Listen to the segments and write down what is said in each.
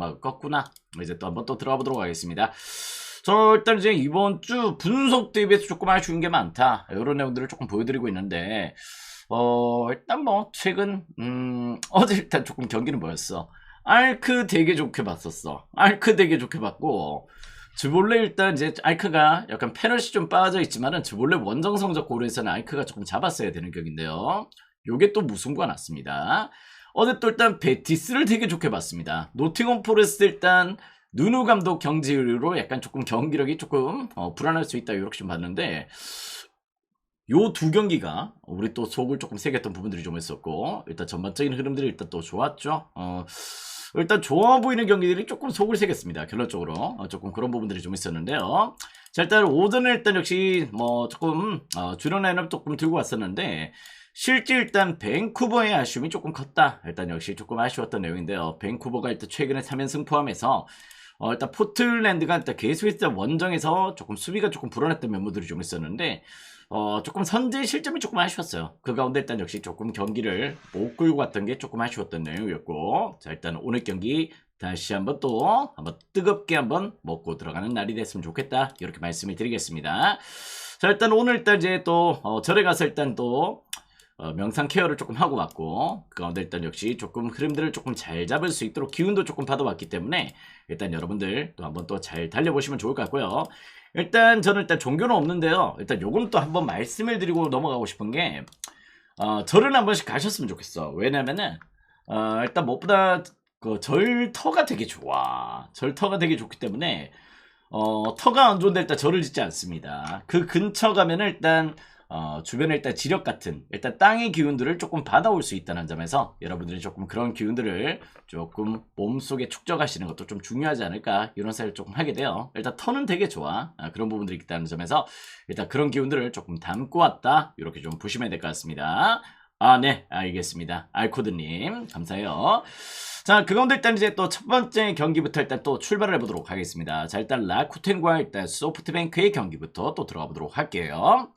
막 껐구나. 이제 또 한번 또 들어가 보도록 하겠습니다. 저 일단 이제 이번 주 분석 대비해서 조금 아쉬운 게 많다. 이런 내용들을 조금 보여드리고 있는데, 어, 일단 뭐, 최근, 음, 어제 일단 조금 경기는 뭐였어? 알크 되게 좋게 봤었어. 알크 되게 좋게 봤고, 주볼레 일단 이제 알크가 약간 페널시 좀 빠져 있지만은 주볼레 원정 성적 고려해서는 알크가 조금 잡았어야 되는 격인데요. 요게 또 무승부가 났습니다. 어제 또 일단 베티스를 되게 좋게 봤습니다. 노팅엄 포레스트 일단 누누 감독 경지로 약간 조금 경기력이 조금 어, 불안할 수 있다 이렇게 좀 봤는데 요 두 경기가 우리 또 속을 조금 새겼던 부분들이 좀 있었고 일단 전반적인 흐름들이 일단 또 좋았죠. 어, 일단 좋아 보이는 경기들이 조금 속을 새겼습니다. 결론적으로 어, 조금 그런 부분들이 좀 있었는데요. 자 일단 오전에 일단 역시 뭐 조금 어, 주력 라인업 조금 들고 왔었는데 실제 일단 밴쿠버의 아쉬움이 조금 컸다. 일단 역시 조금 아쉬웠던 내용인데요. 밴쿠버가 일단 최근에 3연승 포함해서 어, 일단 포틀랜드가 일단 계속해서 원정에서 조금 수비가 조금 불안했던 면모들이 좀 있었는데 어, 조금 선제 실점이 조금 아쉬웠어요. 그 가운데 일단 역시 조금 경기를 못 끌고 갔던 게 조금 아쉬웠던 내용이었고 자 일단 오늘 경기 다시 한번 또 한번 뜨겁게 한번 먹고 들어가는 날이 됐으면 좋겠다 이렇게 말씀을 드리겠습니다. 자 일단 오늘 일단 이제 또 어, 절에 가서 일단 또 어, 명상 케어를 조금 하고 왔고 그 가운데 일단 역시 조금 흐름들을 조금 잘 잡을 수 있도록 기운도 조금 받아왔기 때문에 일단 여러분들 또 한번 또 잘 달려보시면 좋을 것 같고요. 일단 저는 일단 종교는 없는데요. 일단 요건 또 한번 말씀을 드리고 넘어가고 싶은 게 어, 절은 한 번씩 가셨으면 좋겠어. 왜냐면은 어, 일단 무엇보다 그 절터가 되게 좋아. 절터가 되게 좋기 때문에 어, 터가 안 좋은데 일단 절을 짓지 않습니다. 그 근처 가면은 일단 어, 주변에 일단 지력 같은 일단 땅의 기운들을 조금 받아올 수 있다는 점에서 여러분들이 조금 그런 기운들을 조금 몸속에 축적하시는 것도 좀 중요하지 않을까 이런 생각을 조금 하게 돼요. 일단 터는 되게 좋아 아, 그런 부분들이 있다는 점에서 일단 그런 기운들을 조금 담고 왔다 이렇게 좀 보시면 될 것 같습니다. 아, 네, 알겠습니다. 알코드님, 감사해요. 자, 그 가운데 일단 이제 또 첫 번째 경기부터 일단 또 출발을 해보도록 하겠습니다. 자, 일단 라쿠텐과 일단 소프트뱅크의 경기부터 또 들어가 보도록 할게요.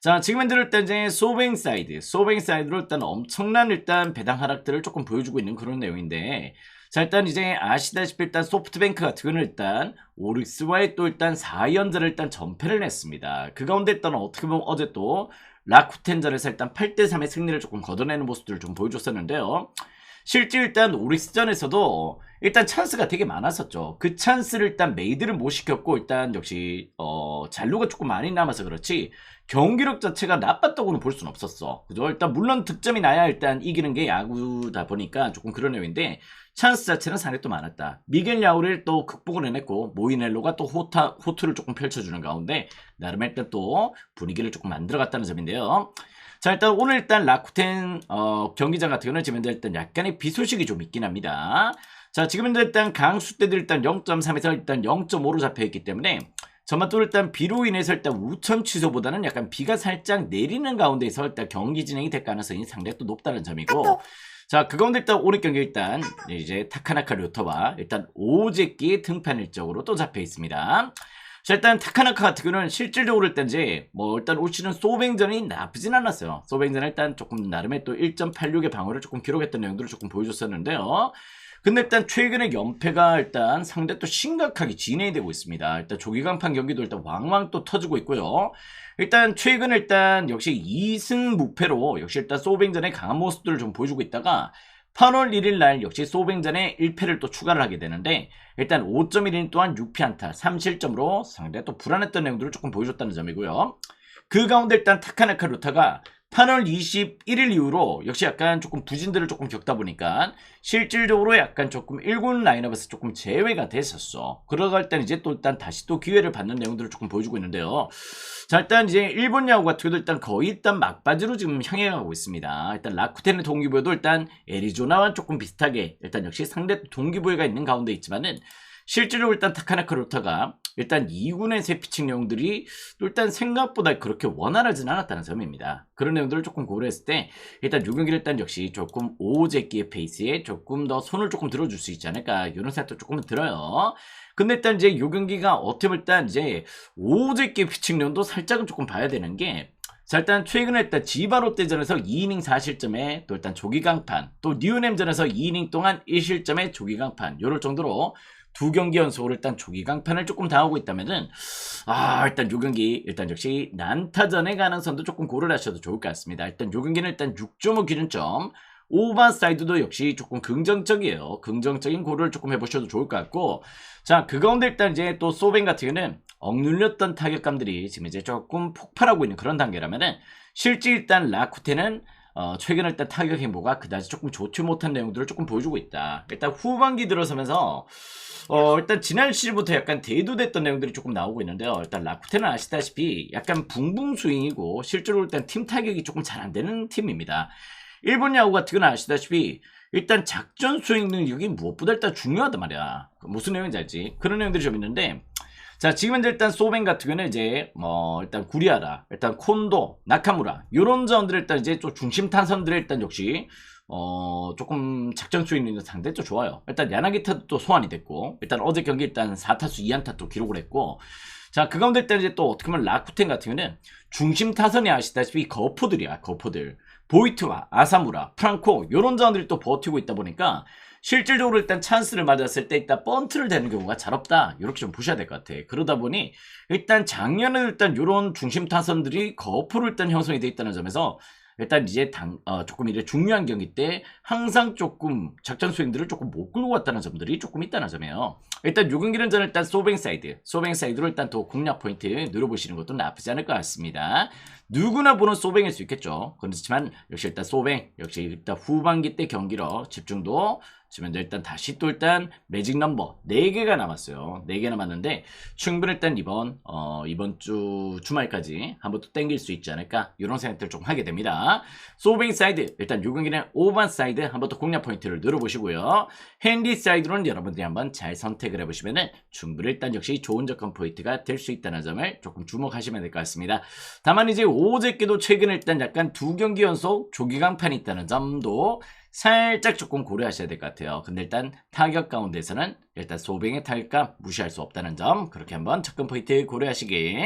자, 지금 현재 일단 이제 소뱅 사이드, 소뱅 사이드로 일단 엄청난 일단 배당 하락들을 조금 보여주고 있는 그런 내용인데, 자, 일단 이제 아시다시피 일단 소프트뱅크 같은 경우는 일단 오릭스와의 또 일단 4연전을 일단 전패를 냈습니다. 그 가운데 일단 어떻게 보면 어제 또 라쿠텐전에서 일단 8대3의 승리를 조금 거둬내는 모습들을 좀 보여줬었는데요. 실제 일단 오릭스전에서도 일단 찬스가 되게 많았었죠. 그 찬스를 일단 메이드를 못 시켰고 일단 역시 어 잔류가 조금 많이 남아서 그렇지 경기력 자체가 나빴다고는 볼 수는 없었어. 그죠? 일단 물론 득점이 나야 일단 이기는 게 야구다 보니까 조금 그런 내용인데 찬스 자체는 상당히 또 많았다. 미겔 야우를 또 극복을 해냈고 모이넬로가 또 호타 호투를 조금 펼쳐주는 가운데 나름 일단 또 분위기를 조금 만들어갔다는 점인데요. 자 일단 오늘 일단 라쿠텐 어, 경기장 같은 경우는 지금 일단 약간의 비 소식이 좀 있긴 합니다. 자 지금 일단 강수 때들 일단 0.3에서 일단 0.5로 잡혀 있기 때문에 저만 또 일단 비로 인해서 일단 우천 취소보다는 약간 비가 살짝 내리는 가운데서 일단 경기 진행이 될 가능성이 상당히 또 높다는 점이고 자, 그 가운데 일단 오늘 경기 일단 이제 타카나카 료터와 일단 오제끼의 등판 일정으로 또 잡혀 있습니다. 자, 일단 타카나카 같은 경우는 실질적으로 일단 이제 뭐 일단 올 시즌 소뱅전이 나쁘진 않았어요. 소뱅전 일단 조금 나름의 또 1.86의 방어를 조금 기록했던 내용들을 조금 보여줬었는데요. 근데 일단 최근에 연패가 일단 상대 또 심각하게 진행이 되고 있습니다. 일단 조기간판 경기도 일단 왕왕 또 터지고 있고요. 일단 최근 일단 역시 2승 무패로 역시 일단 소뱅전의 강한 모습들을 좀 보여주고 있다가 8월 1일 날 역시 소뱅전에 1패를 또 추가를 하게 되는데 일단 5.1인 또한 6피 안타 3실점으로 상대 또 불안했던 내용들을 조금 보여줬다는 점이고요. 그 가운데 일단 타카나카 루타가 8월 21일 이후로 역시 약간 조금 부진들을 조금 겪다 보니까 실질적으로 약간 조금 1군 라인업에서 조금 제외가 됐었어. 그러갈 땐 이제 또 일단 다시 또 기회를 받는 내용들을 조금 보여주고 있는데요. 자, 일단 이제 일본 야구 같은 경우도 일단 거의 일단 막바지로 지금 향해 가고 있습니다. 일단 라쿠텐의 동기부여도 일단 애리조나와 조금 비슷하게 일단 역시 상대 동기부여가 있는 가운데 있지만은 실제로 일단 타카나카 로타가 일단 2군의 새 피칭 내용들이 또 일단 생각보다 그렇게 원활하진 않았다는 점입니다. 그런 내용들을 조금 고려했을 때 일단 6경기를 일단 역시 조금 오제끼의 페이스에 조금 더 손을 조금 들어줄 수 있지 않을까 이런 생각도 조금 들어요. 근데 일단 이제 요 경기가 어떻게 보면 일단 이제 오제끼 피칭 내용도 살짝은 조금 봐야 되는 게 자 일단 최근에 일단 지바 롯데전에서 2이닝 4실점에 또 일단 조기 강판 또 뉴nem전에서 2이닝 동안 1실점에 조기 강판 요럴 정도로 두 경기 연속으로 일단 조기 강판을 조금 당하고 있다면은 아 일단 요 경기 일단 역시 난타전의 가능성도 조금 고려를 하셔도 좋을 것 같습니다. 일단 요 경기는 일단 6.5 기준점 오반 사이드도 역시 조금 긍정적이에요. 긍정적인 고려를 조금 해보셔도 좋을 것 같고 자 그 가운데 일단 이제 또 소벤 같은 경우는 억눌렸던 타격감들이 지금 이제 조금 폭발하고 있는 그런 단계라면은 실제 일단 라쿠테는 어, 최근 일단 타격 행보가 그다지 조금 좋지 못한 내용들을 조금 보여주고 있다. 일단 후반기 들어서면서 어, 일단 지난 시즌부터 약간 대두됐던 내용들이 조금 나오고 있는데요. 일단 라쿠테는 아시다시피 약간 붕붕 스윙이고 실제로 일단 팀 타격이 조금 잘 안 되는 팀입니다. 일본 야구 같은 건 아시다시피 일단 작전 수행 능력이 무엇보다 일단 중요하단 말이야. 무슨 내용인지 알지? 그런 내용들이 좀 있는데 자, 지금 현재 일단 소벤 같은 경우는 이제 뭐 일단 구리아라, 일단 콘도, 나카무라 요런 자원들 일단 이제 좀 중심 탄선들 일단 역시 어 조금 작전 수익 있는 상대 또 좋아요. 일단 야나기타도 또 소환이 됐고 일단 어제 경기 일단 4타수 2안타 또 기록을 했고 자, 그 가운데 일단 이제 또 어떻게 보면 라쿠텐 같은 경우는 중심 타선이 아시다시피 거포들이야, 거포들. 보이트와 아사무라, 프랑코 요런 자원들이 또 버티고 있다 보니까 실질적으로 일단 찬스를 맞았을 때 일단 번트를 대는 경우가 잘 없다. 이렇게 좀 보셔야 될 것 같아. 그러다 보니 일단 작년에 일단 요런 중심 타선들이 거푸로 일단 형성이 돼 있다는 점에서 일단 이제 당, 어, 조금 이제 중요한 경기 때 항상 조금 작전 수행들을 조금 못 끌고 왔다는 점들이 조금 있다는 점이에요. 일단 요 경기는 저는 일단 소뱅 사이드, 소뱅 사이드로 일단 또 공략 포인트 누려보시는 것도 나쁘지 않을 것 같습니다. 누구나 보는 소뱅일 수 있겠죠. 그렇지만 역시 일단 소뱅, 역시 일단 후반기 때 경기로 집중도 지금 일단 다시 또 일단 매직 넘버 4개가 남았어요. 4개 남았는데 충분히 일단 이번 어 이번 주 주말까지 한번 또 땡길 수 있지 않을까 이런 생각들 좀 하게 됩니다. 소뱅 사이드 일단 요 경기는 오반 사이드 한번 또 공략 포인트를 늘어보시고요. 핸디 사이드로는 여러분들이 한번 잘 선택을 해보시면은 충분히 일단 역시 좋은 접근 포인트가 될 수 있다는 점을 조금 주목하시면 될 것 같습니다. 다만 이제 오제께도 최근 일단 약간 두 경기 연속 조기 강판이 있다는 점도 살짝 조금 고려하셔야 될 것 같아요. 근데 일단 타격 가운데서는 일단 소뱅의 타격감 무시할 수 없다는 점 그렇게 한번 접근 포인트 고려하시기.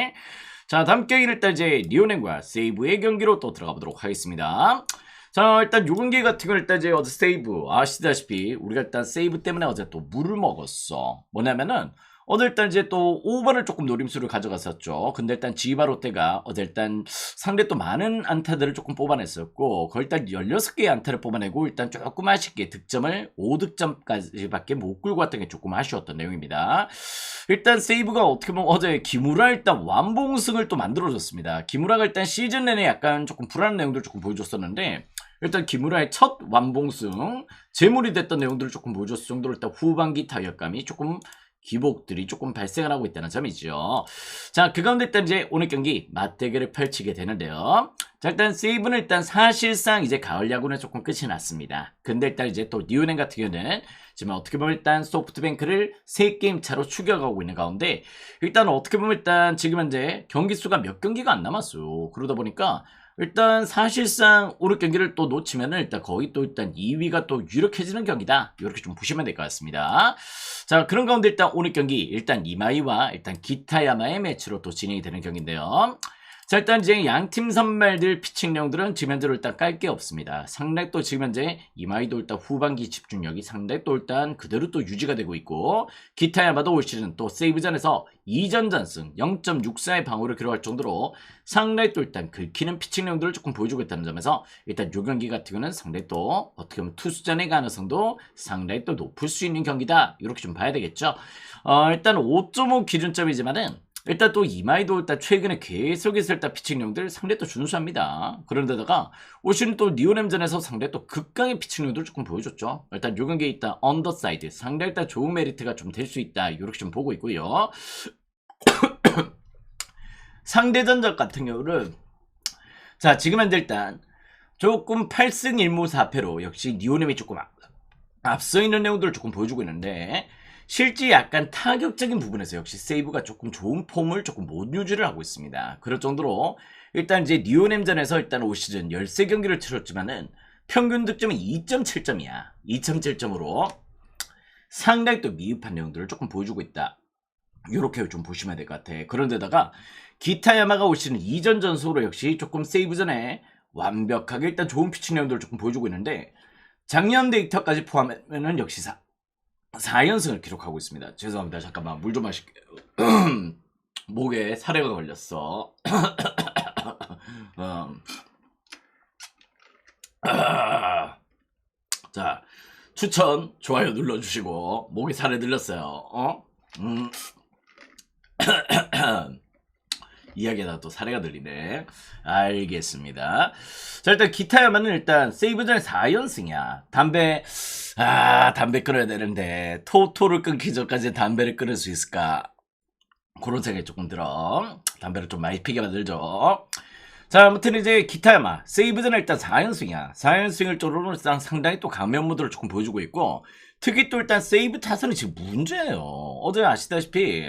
자 다음 경기는 일단 이제 리오넨과 세이브의 경기로 또 들어가 보도록 하겠습니다. 자 일단 요 경기 같은 건 일단 이제 어제 세이브 아시다시피 우리가 일단 세이브 때문에 어제 또 물을 먹었어. 뭐냐면은 어제 일단 이제 또 5번을 조금 노림수를 가져갔었죠. 근데 일단 지바 롯데가 어제 일단 상대 또 많은 안타들을 조금 뽑아냈었고, 거의 일단 16개의 안타를 뽑아내고 일단 조금 아쉽게 득점을 5득점까지밖에 못 끌고 왔던 게 조금 아쉬웠던 내용입니다. 일단 세이브가 어떻게 보면 어제 기무라 일단 완봉승을 또 만들어줬습니다. 기무라가 일단 시즌 내내 약간 조금 불안한 내용들을 조금 보여줬었는데, 일단 기무라의 첫 완봉승, 재물이 됐던 내용들을 조금 보여줬을 정도로 일단 후반기 타격감이 조금 기복들이 조금 발생을 하고 있다는 점이죠. 자, 그 가운데 일단 이제 오늘 경기 맞대결을 펼치게 되는데요. 자, 일단 세이브는 일단 사실상 이제 가을 야구는 조금 끝이 났습니다. 근데 일단 이제 또 뉴은행 같은 경우는 지금 어떻게 보면 일단 소프트뱅크를 3게임 차로 추격하고 있는 가운데 일단 어떻게 보면 일단 지금 현재 경기 수가 몇 경기가 안 남았어요. 그러다 보니까 일단 사실상 오늘 경기를 또 놓치면은 일단 거의 또 일단 2위가 또 유력해지는 경기다. 이렇게 좀 보시면 될 것 같습니다. 자 그런 가운데 일단 오늘 경기 일단 이마이와 일단 기타야마의 매치로 또 진행이 되는 경기인데요. 자 일단 이제 양팀 선발들 피칭 내용들은 지금 현재로 일단 깔 게 없습니다. 상당히 또 지금 현재 이마이도 일단 후반기 집중력이 상당히 또 일단 그대로 또 유지가 되고 있고 기타 야마도 올 시즌 또 세이브전에서 2전 전승 0.64의 방어를 기록할 정도로 상당히 또 일단 긁히는 피칭 내용들을 조금 보여주고 있다는 점에서 일단 요 경기 같은 경우는 상당히 또 어떻게 보면 투수전의 가능성도 상당히 또 높을 수 있는 경기다 이렇게 좀 봐야 되겠죠. 어, 일단 5.5 기준점이지만은 일단 또 이마이도 일단 최근에 계속해서 일단 피칭용들 상대 또 준수합니다. 그런데다가 올 시즌 또 리오nem전에서 상대 또 극강의 피칭용들 조금 보여줬죠. 일단 요 경기에 일단 언더사이드 상대 일단 좋은 메리트가 좀 될 수 있다 이렇게 좀 보고 있고요. 상대 전적 같은 경우는 자 지금 현재 일단 조금 8승 1무 4패로 역시 리오넴이 조금 앞- 앞서 있는 내용들을 조금 보여주고 있는데 실제 약간 타격적인 부분에서 역시 세이브가 조금 좋은 폼을 조금 못 유지를 하고 있습니다. 그럴 정도로 일단 이제 리오넴전에서 일단 올 시즌 13경기를 치렀지만은 평균 득점이 2.7점이야. 2.7점으로 상당히 또 미흡한 내용들을 조금 보여주고 있다. 이렇게 좀 보시면 될 것 같아. 그런데다가 기타 야마가 올 시즌 이전 전술로 역시 조금 세이브 전에 완벽하게 일단 좋은 피칭 내용들을 조금 보여주고 있는데 작년 데이터까지 포함하면 역시 4, 4연승을 기록하고 있습니다. 죄송합니다. 잠깐만 물 좀 마실게요. 목에 사례가 걸렸어. 음. 아. 자, 추천, 좋아요 눌러주시고, 목에 살에 들렸어요. 어? 음. 이야기하다가 또 사례가 들리네. 알겠습니다. 자, 일단 기타야만은 일단 세이브 전에 4연승이야. 담배, 아, 담배 끊어야 되는데, 토토를 끊기 전까지 담배를 끊을 수 있을까? 그런 생각이 조금 들어. 담배를 좀 많이 피게 만들죠. 자, 아무튼 이제 기타야마. 세이브전은 일단 4연승이야. 4연승을 쪼로로 일단 상당히 또 강면 모드를 조금 보여주고 있고, 특히 또 일단 세이브 타선이 지금 문제예요. 어제 아시다시피,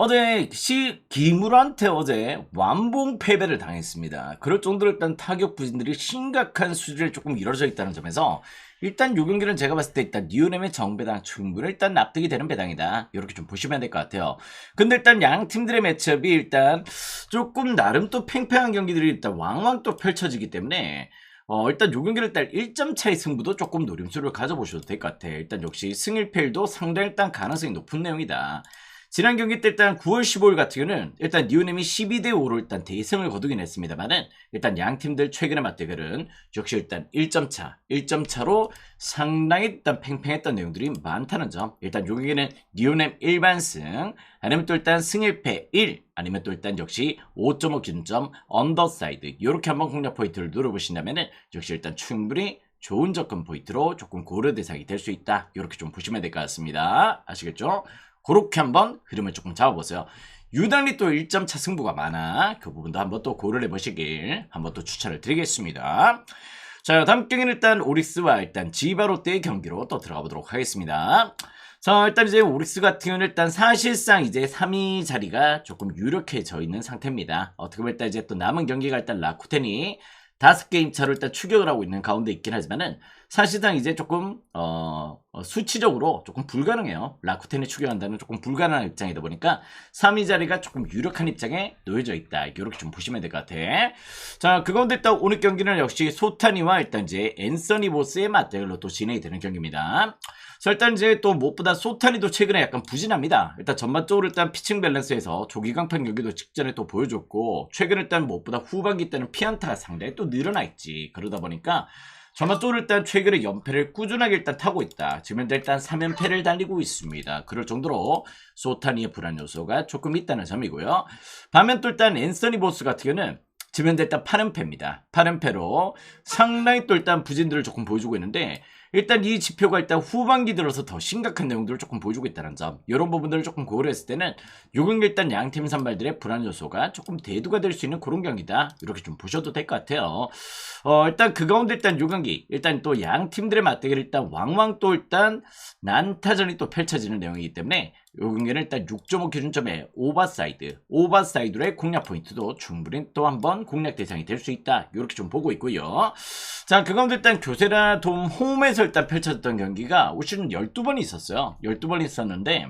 어제 시 기물한테 어제 완봉 패배를 당했습니다. 그럴 정도로 일단 타격 부진들이 심각한 수준에 조금 이루어져 있다는 점에서 일단 요 경기는 제가 봤을 때 일단 니오넴의 정배당 충분히 일단 납득이 되는 배당이다. 이렇게 좀 보시면 될 것 같아요. 근데 일단 양 팀들의 매첩이 일단 조금 나름 또 팽팽한 경기들이 일단 왕왕 또 펼쳐지기 때문에 어, 일단 요 경기를 일단 1점 차의 승부도 조금 노림수를 가져보셔도 될 것 같아. 일단 역시 승일패일도 상당히 일단 가능성이 높은 내용이다. 지난 경기 때 일단 9월 15일 같은 경우는 일단 니오넴이 12대 5로 일단 대승을 거두긴 했습니다만은 일단 양 팀들 최근의 맞대결은 역시 일단 1점 차, 1점 차로 상당히 일단 팽팽했던 내용들이 많다는 점. 일단 요 경기는 니오넴 일반승, 아니면 또 일단 승일패 1, 아니면 또 일단 역시 5.5 기준점 언더사이드 이렇게 한번 공략 포인트를 누려보신다면은 역시 일단 충분히 좋은 접근 포인트로 조금 고려 대상이 될 수 있다. 이렇게 좀 보시면 될 것 같습니다. 아시겠죠? 그렇게 한번 흐름을 조금 잡아보세요. 유단리 또 1점 차 승부가 많아. 그 부분도 한번 또 고려해 보시길 한번 또 추천을 드리겠습니다. 자, 다음 경기는 일단 오릭스와 일단 지바롯데의 경기로 또 들어가 보도록 하겠습니다. 자, 일단 이제 오릭스 같은 경우는 일단 사실상 이제 3위 자리가 조금 유력해져 있는 상태입니다. 어떻게 보면 일단 이제 또 남은 경기가 일단 라쿠텐이 다섯 게임 차로 일단 추격을 하고 있는 가운데 있긴 하지만은 사실상 이제 조금 어, 어, 수치적으로 조금 불가능해요. 라쿠텐이 추격한다는 조금 불가능한 입장이다 보니까 3위 자리가 조금 유력한 입장에 놓여져 있다. 이렇게 좀 보시면 될 것 같아. 자, 그 가운데 일단 오늘 경기는 역시 소타니와 일단 이제 앤서니 보스의 맞대결로 또 진행이 되는 경기입니다. 자, 일단 이제 또 무엇보다 소타니도 최근에 약간 부진합니다. 일단 전반적으로 일단 피칭 밸런스에서 조기 강판 경기도 직전에 또 보여줬고 최근 일단 무엇보다 후반기 때는 피안타가 상당히 또 늘어나 있지. 그러다 보니까 전반적으로 일단 최근에 연패를 꾸준하게 일단 타고 있다. 지금 현재 일단 3연패를 달리고 있습니다. 그럴 정도로 소타니의 불안 요소가 조금 있다는 점이고요. 반면 또 일단 앤서니 보스 같은 경우는 지금 현재 일단 8연패입니다. 8연패로 상당히 또 일단 부진들을 조금 보여주고 있는데 일단 이 지표가 일단 후반기 들어서 더 심각한 내용들을 조금 보여주고 있다는 점. 이런 부분들을 조금 고려했을 때는 요건 일단 양팀 선발들의 불안 요소가 조금 대두가 될 수 있는 그런 경기다. 이렇게 좀 보셔도 될 것 같아요. 어 일단 그 가운데 일단 요 경기. 일단 또 양 팀들의 맞대결 일단 왕왕 또 일단 난타전이 또 펼쳐지는 내용이기 때문에 요 경기는 일단 6.5 기준점에 오버사이드 오버사이드의 공략 포인트도 충분히 또 한 번 공략 대상이 될 수 있다 이렇게 좀 보고 있고요 자, 그 가운데 일단 교세라 돔 홈에서 일단 펼쳐졌던 경기가 올 시즌 12번이 있었어요. 12번 있었는데,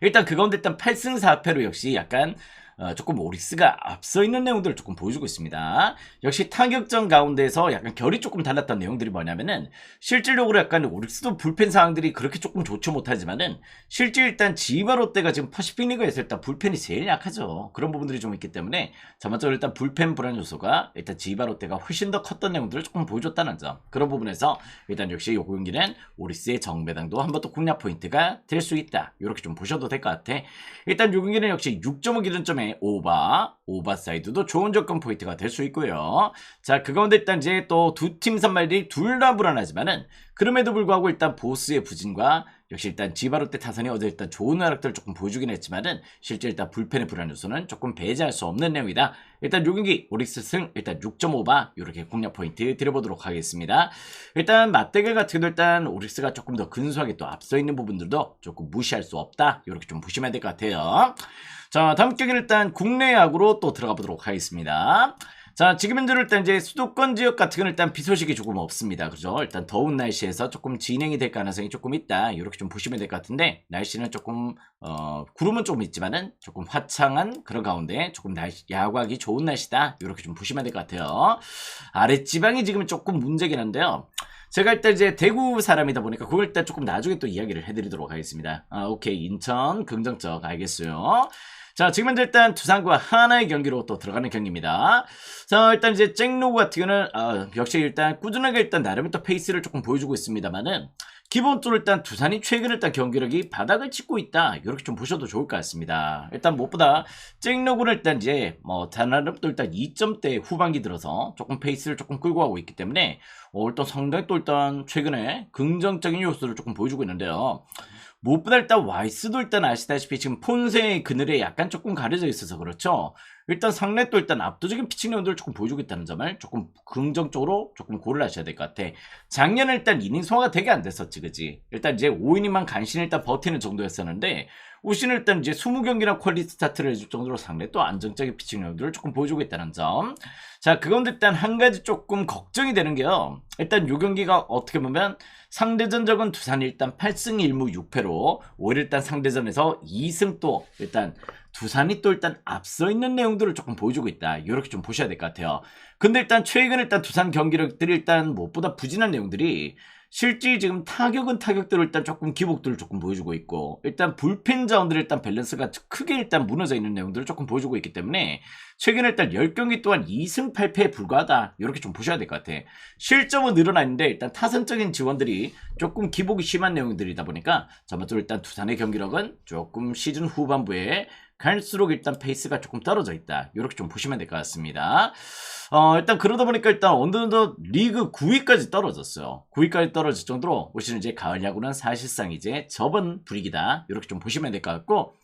일단 그 가운데 일단 8승 4패로 역시 약간 어, 조금 오리스가 앞서 있는 내용들을 조금 보여주고 있습니다. 역시 타격전 가운데서 약간 결이 조금 달랐던 내용들이 뭐냐면은 실질적으로 약간 오리스도 불펜 상황들이 그렇게 조금 좋지 못하지만은 실제 일단 지바 롯데가 지금 퍼시픽 리그에서 일단 불펜이 제일 약하죠. 그런 부분들이 좀 있기 때문에 전반적으로 일단 불펜 불안 요소가 일단 지바 롯데가 훨씬 더 컸던 내용들을 조금 보여줬다는 점. 그런 부분에서 일단 역시 요 경기는 오리스의 정배당도 한 번 더 공략 포인트가 될 수 있다. 이렇게 좀 보셔도 될 것 같아. 일단 요 경기는 역시 6.5 기준점에 오바, 오바 사이드도 좋은 접근 포인트가 될 수 있고요. 자, 그 가운데 일단 이제 또 두 팀 선발들이 둘 다 불안하지만은 그럼에도 불구하고 일단 보스의 부진과 역시 일단 지바롯데 타선이 어제 일단 좋은 활약들을 조금 보여주긴 했지만은 실제 일단 불펜의 불안 요소는 조금 배제할 수 없는 내용이다. 일단 요 경기 오릭스 승 일단 6.5바 이렇게 공략 포인트 드려보도록 하겠습니다. 일단 맞대결 같은 경우 일단 오릭스가 조금 더 근소하게 또 앞서 있는 부분들도 조금 무시할 수 없다. 이렇게 좀 보시면 될 것 같아요. 자, 다음 경기는 일단 국내 야구로 또 들어가 보도록 하겠습니다. 자, 지금 현재로 일단 이제 수도권 지역 같은 건 일단 비 소식이 조금 없습니다. 그죠? 일단 더운 날씨에서 조금 진행이 될 가능성이 조금 있다. 이렇게 좀 보시면 될 것 같은데, 날씨는 조금, 어, 구름은 조금 있지만은 조금 화창한 그런 가운데 조금 날씨, 야구하기 좋은 날씨다. 이렇게 좀 보시면 될 것 같아요. 아랫지방이 지금 조금 문제긴 한데요. 제가 일단 이제 대구 사람이다 보니까 그걸 일단 조금 나중에 또 이야기를 해드리도록 하겠습니다. 아, 오케이. 인천, 긍정적, 알겠어요. 자, 지금 현재 일단 두산과 하나의 경기로 또 들어가는 경기입니다. 자, 일단 이제 잭로그 같은 경우는, 아, 역시 일단 꾸준하게 일단 나름의 또 페이스를 조금 보여주고 있습니다만은, 기본적으로 일단 두산이 최근 일단 경기력이 바닥을 찍고 있다. 이렇게 좀 보셔도 좋을 것 같습니다. 일단 무엇보다 잭로그는 일단 이제 뭐 단나름 또 일단 2점대 후반기 들어서 조금 페이스를 조금 끌고 가고 있기 때문에 어, 일단 상당히 또 일단 최근에 긍정적인 요소를 조금 보여주고 있는데요. 무엇보다 일단 와이스도 일단 아시다시피 지금 폰세의 그늘에 약간 조금 가려져 있어서 그렇죠. 일단 또 일단 압도적인 피칭 내용들을 조금 보여주고 있다는 점을 조금 긍정적으로 조금 고를 하셔야 될 것 같아. 작년에 일단 이닝 소화가 되게 안 됐었지, 그지? 일단 이제 5이닝만 간신히 일단 버티는 정도였었는데, 오시는 일단 이제 20경기나 퀄리티 스타트를 해줄 정도로 또 안정적인 피칭 내용들을 조금 보여주고 있다는 점. 자, 그건데 일단 한 가지 조금 걱정이 되는 게요. 일단 요 경기가 어떻게 보면 상대전 적은 두산이 일단 8승 1무 6패로 오히려 일단 상대전에서 2승 또 일단 두산이 또 일단 앞서 있는 내용들을 조금 보여주고 있다. 이렇게 좀 보셔야 될 것 같아요. 근데 일단 최근 일단 두산 경기력들이 일단 무엇보다 부진한 내용들이 실제 지금 타격은 타격대로 일단 조금 기복들을 조금 보여주고 있고 일단 불펜 자원들 일단 밸런스가 크게 일단 무너져 있는 내용들을 조금 보여주고 있기 때문에 최근 일단 10경기 동안 2승 8패에 불과하다. 이렇게 좀 보셔야 될 것 같아 실점은 늘어나 있는데 일단 타선적인 지원들이 조금 기복이 심한 내용들이다 보니까 저번주로 일단 두산의 경기력은 조금 시즌 후반부에 갈수록 일단 페이스가 조금 떨어져 있다. 이렇게 좀 보시면 될 것 같습니다. 어, 일단 그러다 보니까 일단 어느덧 리그 9위까지 떨어졌어요. 9위까지 떨어질 정도로 올 시즌 이제 가을 야구는 사실상 이제 접은 분위기다. 이렇게 좀 보시면 될 것 같고.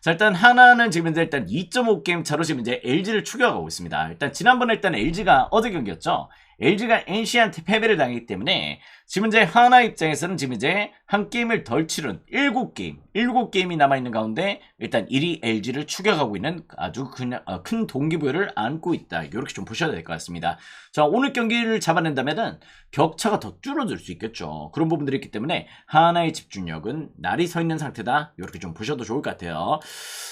자, 일단 하나는 지금 현재 일단 2.5게임 차로 지금 이제 LG를 추격하고 있습니다. 일단 지난번에 일단 LG가 어제 경기였죠. LG가 NC한테 패배를 당했기 때문에 지금 이제 하나 입장에서는 지금 이제 한 게임을 덜 치른 7게임, 7게임이 남아있는 가운데 일단 1위 LG를 추격하고 있는 아주 큰, 어, 큰 동기부여를 안고 있다. 이렇게 좀 보셔야 될 것 같습니다. 자, 오늘 경기를 잡아낸다면은 격차가 더 줄어들 수 있겠죠. 그런 부분들이 있기 때문에 하나의 집중력은 날이 서 있는 상태다. 이렇게 좀 보셔도 좋을 것 같아요.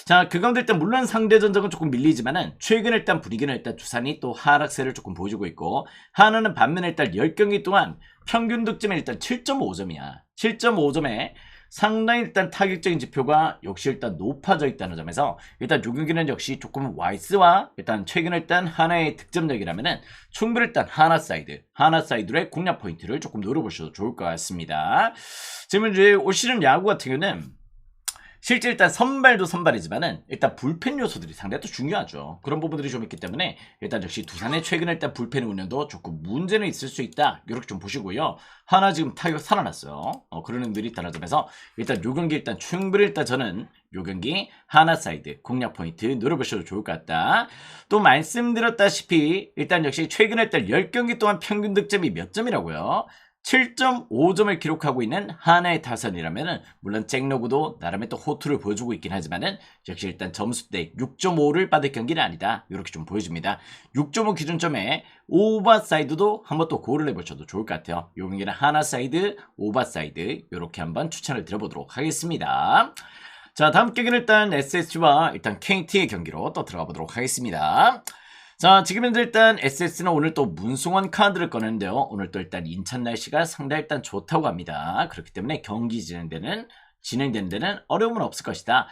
자, 그 가운데 일단 물론 상대 전적은 조금 밀리지만은 최근 일단 분위기는 일단 두산이 또 하락세를 조금 보여주고 있고 하나는 반면에 일단 10경기 동안 평균 득점이 일단 7.5점이야. 7.5점에 상당히 일단 타격적인 지표가 역시 일단 높아져 있다는 점에서 일단 요 경기는 역시 조금 와이스와 일단 최근 일단 하나의 득점력이라면은 충분히 일단 하나 사이드, 하나 사이드의 공략 포인트를 조금 노려보셔도 좋을 것 같습니다. 지금 이제 올 시즌 야구 같은 경우는 실제 일단 선발도 선발이지만은 일단 불펜 요소들이 상당히 또 중요하죠. 그런 부분들이 좀 있기 때문에 일단 역시 두산의 최근 일단 불펜 운영도 조금 문제는 있을 수 있다. 이렇게 좀 보시고요. 하나 지금 타격 살아났어요. 어, 그런 의들이 있다는 점에서 일단 요 경기 일단 충분히 일단 저는 요 경기 하나 사이드 공략 포인트 노려보셔도 좋을 것 같다. 또 말씀드렸다시피 일단 역시 최근 일단 10경기 동안 평균 득점이 몇 점이라고요. 7.5점을 기록하고 있는 하나의 타선이라면은 물론 잭로그도 나름의 또 호투를 보여주고 있긴 하지만은 역시 일단 점수 대 6.5를 받을 경기는 아니다. 이렇게 좀 보여줍니다. 6.5 기준점에 오버 사이드도 한번 또 고를 해보셔도 좋을 것 같아요. 요 경기는 하나 사이드 오버 사이드 이렇게 한번 추천을 드려보도록 하겠습니다. 자 다음 경기는 일단 SSG와 일단 KT의 경기로 또 들어가 보도록 하겠습니다 자, 지금 현재 일단 SS는 오늘 또 문승원 카드를 꺼냈는데요. 오늘 또 일단 인천 날씨가 상당히 일단 좋다고 합니다. 그렇기 때문에 경기 진행되는 진행되는 데는 어려움은 없을 것이다.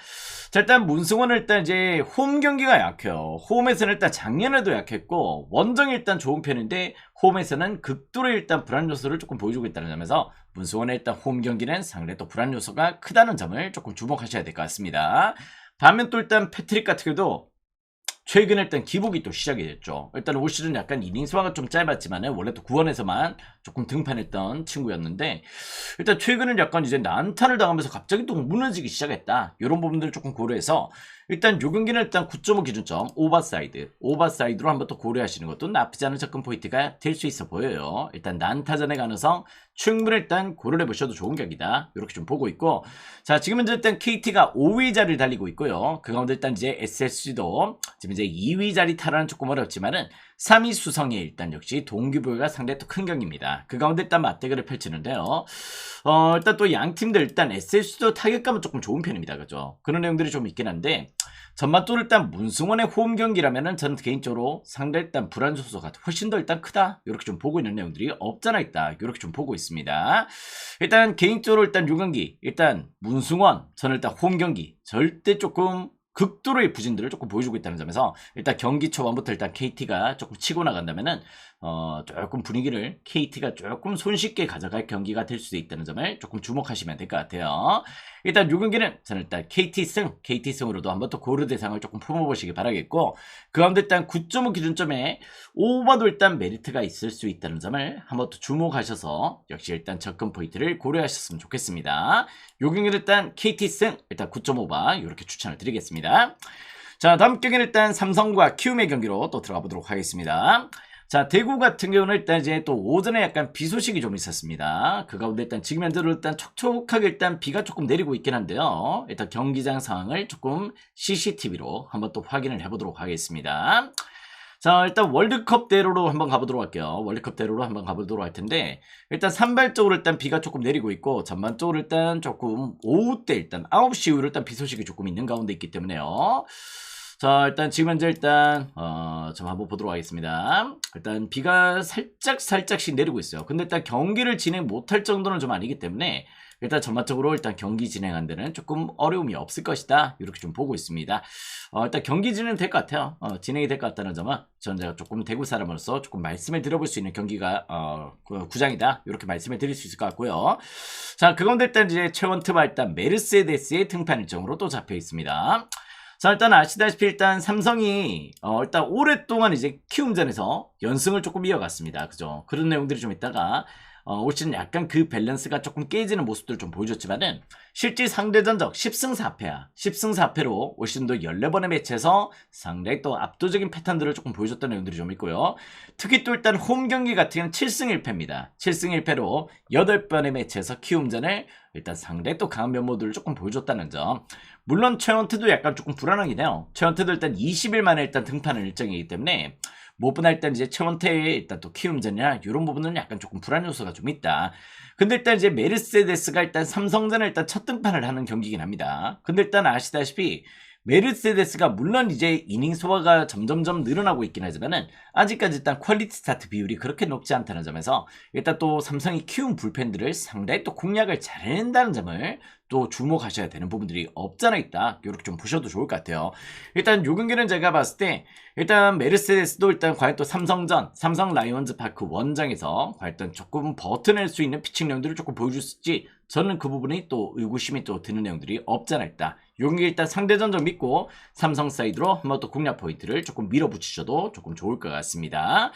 자, 일단 문승원은 일단 이제 홈 경기가 약해요. 홈에서는 일단 작년에도 약했고 원정이 일단 좋은 편인데 홈에서는 극도로 일단 불안 요소를 조금 보여주고 있다는 점에서 문승원의 일단 홈 경기는 상당히 또 불안 요소가 크다는 점을 조금 주목하셔야 될 것 같습니다. 반면 또 일단 패트릭 같은 경우도 최근에 일단 기복이 또 시작이 됐죠. 일단 올 시즌 약간 이닝 수화가 좀 짧았지만은 원래 또 구원에서만 조금 등판했던 친구였는데 일단 최근은 약간 이제 난타를 당하면서 갑자기 또 무너지기 시작했다. 이런 부분들을 조금 고려해서 일단 요 경기는 일단 9.5 기준점 오버사이드 오버사이드로 한번 또 고려하시는 것도 나쁘지 않은 접근 포인트가 될 수 있어 보여요. 일단 난타전의 가능성 충분히 일단 고려해 보셔도 좋은 경기다. 이렇게 좀 보고 있고 자 지금 현재 일단 KT가 5위 자리를 달리고 있고요. 그 가운데 일단 이제 SSG도 지금 이제 2위 자리 탈환은 조금 어렵지만은 3위 수성이 일단 역시 동기부여가 상당히 또 큰 경기입니다. 그 가운데 일단 맞대결을 펼치는데요. 어, 일단 또 양 팀들 일단 SS도 타격감은 조금 좋은 편입니다. 그죠? 그런 내용들이 좀 있긴 한데, 전반도 일단 문승원의 홈 경기라면은 저는 개인적으로 상대 일단 불안 요소가 훨씬 더 일단 크다. 이렇게 좀 보고 있는 내용들이 없잖아 있다. 이렇게 좀 보고 있습니다. 일단 개인적으로 일단 요 경기, 일단 문승원, 저는 일단 홈 경기 절대 조금 극도로의 부진들을 조금 보여주고 있다는 점에서 일단 경기 초반부터 일단 KT가 조금 치고 나간다면은 어 조금 분위기를 KT가 조금 손쉽게 가져갈 경기가 될 수도 있다는 점을 조금 주목하시면 될 것 같아요. 일단 요 경기는 저는 일단 KT 승, KT 승으로도 한번 또 고르 대상을 조금 품어보시기 바라겠고 그 가운데 일단 9.5 기준점에 오버도 일단 메리트가 있을 수 있다는 점을 한번 또 주목하셔서 역시 일단 접근 포인트를 고려하셨으면 좋겠습니다. 요 경기는 일단 KT 승 일단 9.5바 이렇게 추천을 드리겠습니다. 자 다음 경기는 일단 삼성과 키움의 경기로 또 들어가 보도록 하겠습니다. 자, 대구 같은 경우는 일단 이제 또 오전에 약간 비 소식이 좀 있었습니다. 그 가운데 일단 지금 현재로 일단 촉촉하게 일단 비가 조금 내리고 있긴 한데요. 일단 경기장 상황을 조금 CCTV로 한번 또 확인을 해보도록 하겠습니다. 자, 일단 월드컵 대로로 한번 가보도록 할게요. 월드컵 대로로 한번 가보도록 할 텐데, 일단 산발적으로 일단 비가 조금 내리고 있고, 전반적으로 일단 조금 오후 때 일단 9시 이후로 일단 비 소식이 조금 있는 가운데 있기 때문에요. 자, 일단 지금 현재 일단 어, 좀 한번 보도록 하겠습니다. 일단 비가 살짝 살짝씩 내리고 있어요. 근데 일단 경기를 진행 못할 정도는 좀 아니기 때문에 일단 전반적으로 일단 경기 진행한 데는 조금 어려움이 없을 것이다. 이렇게 좀 보고 있습니다. 어, 일단 경기 진행 될것 같아요. 어, 진행이 될 것 같다는 점은 전 제가 조금 대구 사람으로서 조금 말씀을 드려볼 수 있는 경기가 어, 그 구장이다. 이렇게 말씀을 드릴 수 있을 것 같고요. 자, 그건데 일단 이제 최원트와 일단 메르세데스의 등판 일정으로 또 잡혀 있습니다. 자, 일단 아시다시피 일단 삼성이 어, 일단 오랫동안 이제 키움전에서 연승을 조금 이어갔습니다. 그죠? 그런 내용들이 좀 있다가 어, 올 시즌 약간 그 밸런스가 조금 깨지는 모습들을 좀 보여줬지만은 실제 상대 전적 10승 4패야. 10승 4패로 올 시즌도 14번의 매치에서 상당히 또 압도적인 패턴들을 조금 보여줬던 내용들이 좀 있고요. 특히 또 일단 홈 경기 같은 경우는 7승 1패입니다. 7승 1패로 8번의 매치에서 키움전을 일단 상당히 또 강한 면모들을 조금 보여줬다는 점. 물론 최원태도 약간 조금 불안하긴 해요. 최원태도 일단 20일 만에 일단 등판을 일정이기 때문에 무엇보다 일단 이제 최원태의 일단 또 키움전이나 이런 부분은 약간 조금 불안 요소가 좀 있다. 근데 일단 이제 메르세데스가 일단 삼성전을 일단 첫 등판을 하는 경기긴 합니다. 근데 일단 아시다시피 메르세데스가 물론 이제 이닝 소화가 점점점 늘어나고 있긴 하지만은 아직까지 일단 퀄리티 스타트 비율이 그렇게 높지 않다는 점에서 일단 또 삼성이 키운 불펜들을 상당히 또 공략을 잘 해낸다는 점을 또 주목하셔야 되는 부분들이 없잖아 있다. 이렇게 좀 보셔도 좋을 것 같아요. 일단 요 경기는 제가 봤을 때 일단 메르세데스도 일단 과연 또 삼성전, 삼성 라이온즈 파크 원정에서 과연 조금 버텨낼 수 있는 피칭력들을 조금 보여줄 수 있지 저는 그 부분이 또 의구심이 또 드는 내용들이 없잖아 있다. 요 경기 일단 상대 전적 믿고 삼성 사이드로 한번 또 공략 포인트를 조금 밀어붙이셔도 조금 좋을 것 같습니다.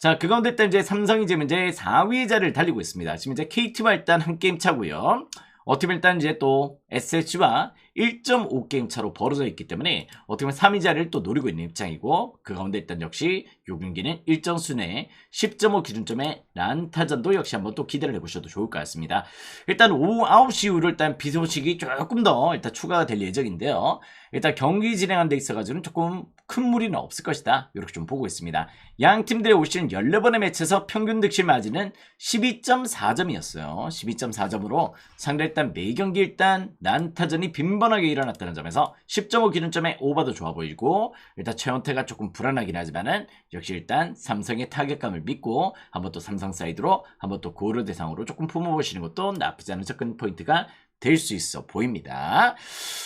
자, 그 가운데 일단 이제 삼성이 지금 이제 4위 자리를 달리고 있습니다. 지금 이제 KT와 일단 한 게임 차고요. 어떻게 보면 일단 이제 또 SH와 1.5게임 차로 벌어져 있기 때문에 어떻게 보면 3위 자리를 또 노리고 있는 입장이고 그 가운데 일단 역시 요 경기는 일정 순에 10.5 기준점의 란타전도 역시 한번 또 기대를 해보셔도 좋을 것 같습니다. 일단 오후 9시 이후로 일단 비 소식이 조금 더 일단 추가가 될 예정인데요. 일단 경기 진행한 데 있어가지고는 조금 큰 무리는 없을 것이다. 이렇게 좀 보고 있습니다. 양 팀들의 올 시즌 14번의 매치에서 평균 득실 마진은 12.4점이었어요. 12.4점으로 상대 일단 매 경기 일단 난타전이 빈번하게 일어났다는 점에서 10.5 기준점의 오버도 좋아 보이고 일단 최원태가 조금 불안하긴 하지만은 역시 일단 삼성의 타격감을 믿고 한번 또 삼성 사이드로 한번 또 고려 대상으로 조금 품어보시는 것도 나쁘지 않은 접근 포인트가 될 수 있어 보입니다.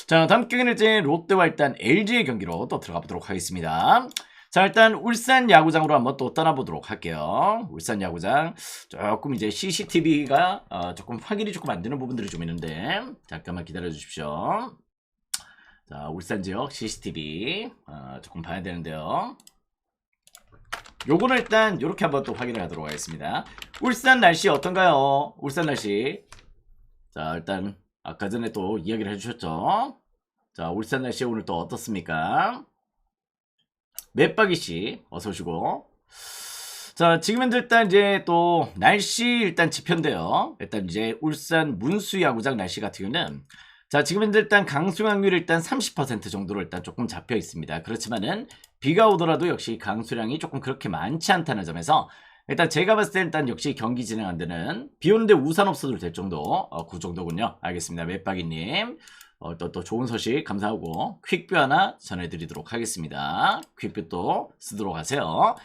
자, 다음 경기는 이제 롯데와 일단 LG의 경기로 또 들어가 보도록 하겠습니다. 자, 일단 울산 야구장으로 한번 또 떠나보도록 할게요. 울산 야구장. 조금 이제 CCTV가 어, 조금 확인이 조금 안 되는 부분들이 좀 있는데 잠깐만 기다려 주십시오. 자, 울산 지역 CCTV 어, 조금 봐야 되는데요. 요거는 일단 이렇게 한번 또 확인을 하도록 하겠습니다. 울산 날씨 어떤가요? 울산 날씨. 자, 일단 아까 전에 또 이야기를 해주셨죠. 자, 울산 날씨 오늘 또 어떻습니까? 맷박이 씨 어서 오시고. 자, 지금 현재 일단 이제 또 날씨 일단 지표인데요. 일단 이제 울산 문수 야구장 날씨 같은 경우는 자, 지금 현재 일단 강수 확률이 일단 30% 정도로 일단 조금 잡혀 있습니다. 그렇지만은 비가 오더라도 역시 강수량이 조금 그렇게 많지 않다는 점에서 일단 제가 봤을 때 일단 역시 경기 진행 안 되는 비 오는데 우산 없어도 될 정도 어, 그 정도군요. 알겠습니다. 맵박이님 어, 또, 또 좋은 소식 감사하고 퀵뷰 하나 전해드리도록 하겠습니다. 퀵뷰 또 쓰도록 하세요.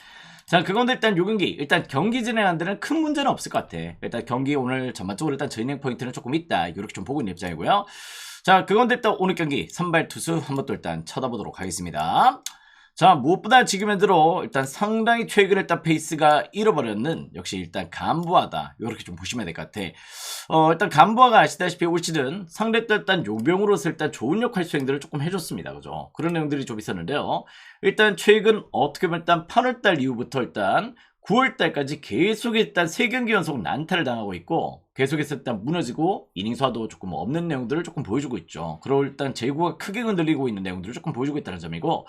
자, 그건데 일단 요 경기, 일단 경기 진행하는 데는 큰 문제는 없을 것 같아. 일단 경기 오늘 전반적으로 일단 진행 포인트는 조금 있다. 이렇게 좀 보고 있는 입장이고요. 자, 그건데 일단 오늘 경기 선발 투수 한번 또 일단 쳐다보도록 하겠습니다. 자, 무엇보다 지금 현재로 일단 상당히 최근 일단 페이스가 잃어버렸는 역시 일단 간부하다. 이렇게 좀 보시면 될 것 같아. 어, 일단 간부하가 아시다시피 올 시즌 상대 때 일단 용병으로서 일단 좋은 역할 수행들을 조금 해줬습니다. 그죠? 그런 내용들이 좀 있었는데요. 일단 최근 어떻게 보면 일단 8월달 이후부터 일단 9월달까지 계속 일단 3경기 연속 난타를 당하고 있고 계속해서 일단 무너지고 이닝 수화도 조금 없는 내용들을 조금 보여주고 있죠. 그리고 일단 제구가 크게 흔들리고 있는 내용들을 조금 보여주고 있다는 점이고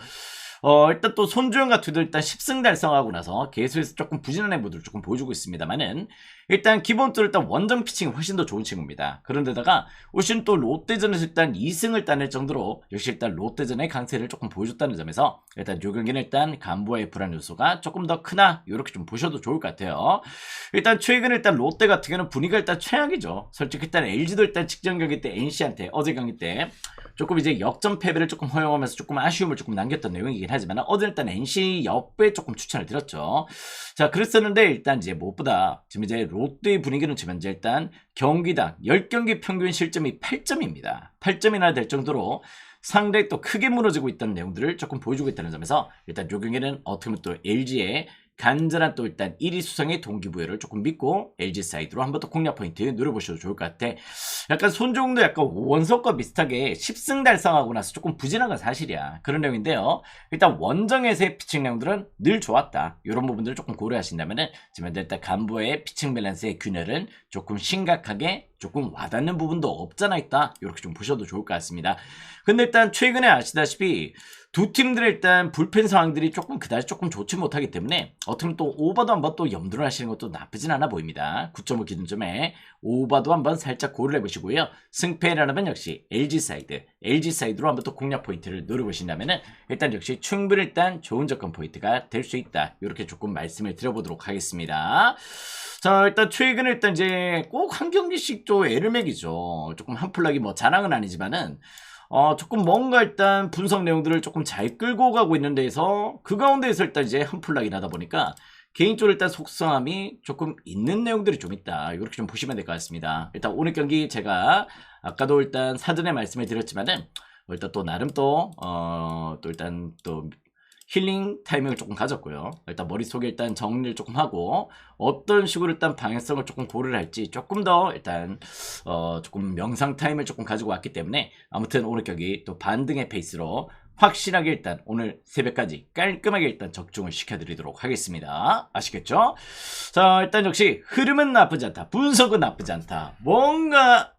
어, 일단 또 손주영 같은 도 일단 10승 달성하고 나서 계속해서 조금 부진한 행보들을 조금 보여주고 있습니다만은 일단 기본적으로 일단 원정 피칭이 훨씬 더 좋은 친구입니다. 그런데다가 올 시즌 또 롯데전에서 일단 2승을 따낼 정도로 역시 일단 롯데전의 강세를 조금 보여줬다는 점에서 일단 요 경기는 일단 간부와의 불안 요소가 조금 더 크나 이렇게 좀 보셔도 좋을 것 같아요. 일단 최근 일단 롯데 같은 경우는 분위기가 일단 최악이죠. 솔직히 일단 LG도 일단 직전 경기 때 NC한테 어제 경기 때 조금 이제 역전 패배를 조금 허용하면서 조금 아쉬움을 조금 남겼던 내용이긴 하지만 어제 일단 NC 옆에 조금 추천을 드렸죠. 자, 그랬었는데 일단 이제 무엇보다 지금 이제 롯데의 분위기는 지금 현재 일단 경기당 10경기 평균 실점이 8점입니다. 8점이나 될 정도로 상당히 또 크게 무너지고 있다는 내용들을 조금 보여주고 있다는 점에서 일단 요 경기는 어떻게 보면 또 LG의 간절한 또 일단 1위 수상의 동기부여를 조금 믿고 LG 사이드로 한 번 더 공략 포인트 노려보셔도 좋을 것 같아. 약간 손종도 약간 원석과 비슷하게 10승 달성하고 나서 조금 부진한 건 사실이야. 그런 내용인데요. 일단 원정에서의 피칭 내용들은 늘 좋았다. 이런 부분들을 조금 고려하신다면은 지금 일단 간부의 피칭 밸런스의 균열은 조금 심각하게 조금 와닿는 부분도 없잖아 있다. 이렇게 좀 보셔도 좋을 것 같습니다. 근데 일단 최근에 아시다시피 두 팀들의 일단 불펜 상황들이 조금 그다지 조금 좋지 못하기 때문에 어떻게 보면 또 오버도 한번 또 염두를 하시는 것도 나쁘진 않아 보입니다. 9.5 기준점에 오버도 한번 살짝 고를 해보시고요. 승패라면 역시 LG 사이드, LG 사이드로 한번 또 공략 포인트를 노려보신다면은 일단 역시 충분히 일단 좋은 접근 포인트가 될 수 있다. 이렇게 조금 말씀을 드려보도록 하겠습니다. 자, 일단 최근에 일단 이제 꼭 한 경기씩 좀 애를 먹이죠. 조금 한 플락이 뭐 자랑은 아니지만은 어, 조금 뭔가 일단 분석 내용들을 조금 잘 끌고 가고 있는 데에서 그 가운데에서 일단 이제 한 플락이 나다 보니까 개인적으로 일단 속성함이 조금 있는 내용들이 좀 있다. 이렇게 좀 보시면 될 것 같습니다. 일단 오늘 경기 제가 아까도 일단 사전에 말씀을 드렸지만은 일단 또 나름 또, 어, 또 일단 또 힐링 타이밍을 조금 가졌고요. 일단 머릿속에 일단 정리를 조금 하고 어떤 식으로 일단 방향성을 조금 고려를 할지 조금 더 일단 어 조금 명상 타임을 조금 가지고 왔기 때문에 아무튼 오늘 경기 또 반등의 페이스로 확실하게 일단 오늘 새벽까지 깔끔하게 일단 적중을 시켜드리도록 하겠습니다. 아시겠죠? 자 일단 역시 흐름은 나쁘지 않다. 분석은 나쁘지 않다. 뭔가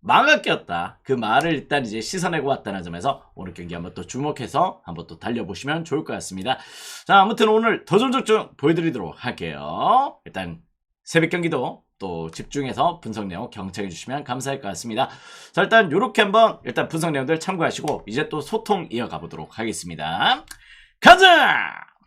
망아 꼈다. 그 말을 일단 이제 씻어내고 왔다는 점에서 오늘 경기 한번 또 주목해서 한번 또 달려보시면 좋을 것 같습니다. 자, 아무튼 오늘 더 좋은 적중 보여드리도록 할게요. 일단 새벽 경기도 또 집중해서 분석 내용 경청해 주시면 감사할 것 같습니다. 자, 일단 이렇게 한번 일단 분석 내용들 참고하시고 이제 또 소통 이어가 보도록 하겠습니다. 가자!